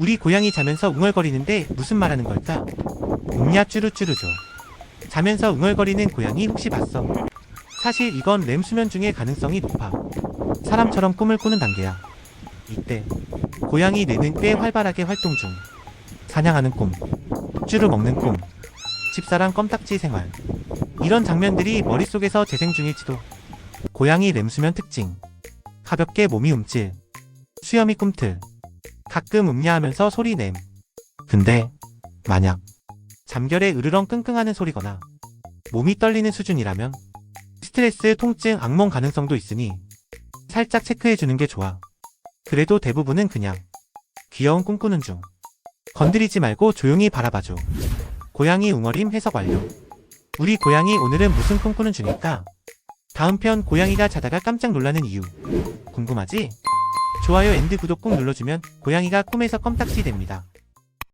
우리 고양이 자면서 웅얼거리는데 무슨 말하는 걸까? 음야 쭈루쭈루죠. 자면서 웅얼거리는 고양이 혹시 봤어? 사실 이건 렘 수면 중의 가능성이 높아. 사람처럼 꿈을 꾸는 단계야. 이때 고양이 뇌는 꽤 활발하게 활동 중. 사냥하는 꿈, 쭈루 먹는 꿈, 집사람 껌딱지 생활. 이런 장면들이 머릿속에서 재생 중일지도. 고양이 렘 수면 특징. 가볍게 몸이 움찔. 수염이 꿈틀. 가끔 음야하면서 소리 냄. 근데 만약 잠결에 으르렁 끙끙하는 소리거나 몸이 떨리는 수준이라면 스트레스, 통증, 악몽 가능성도 있으니 살짝 체크해주는 게 좋아. 그래도 대부분은 그냥 귀여운 꿈꾸는 중. 건드리지 말고 조용히 바라봐줘. 고양이 웅어림 해석 완료. 우리 고양이 오늘은 무슨 꿈꾸는 중일까? 다음 편 고양이가 자다가 깜짝 놀라는 이유. 궁금하지? 좋아요 앤드 구독 꼭 눌러주면 고양이가 꿈에서 껌딱지 됩니다.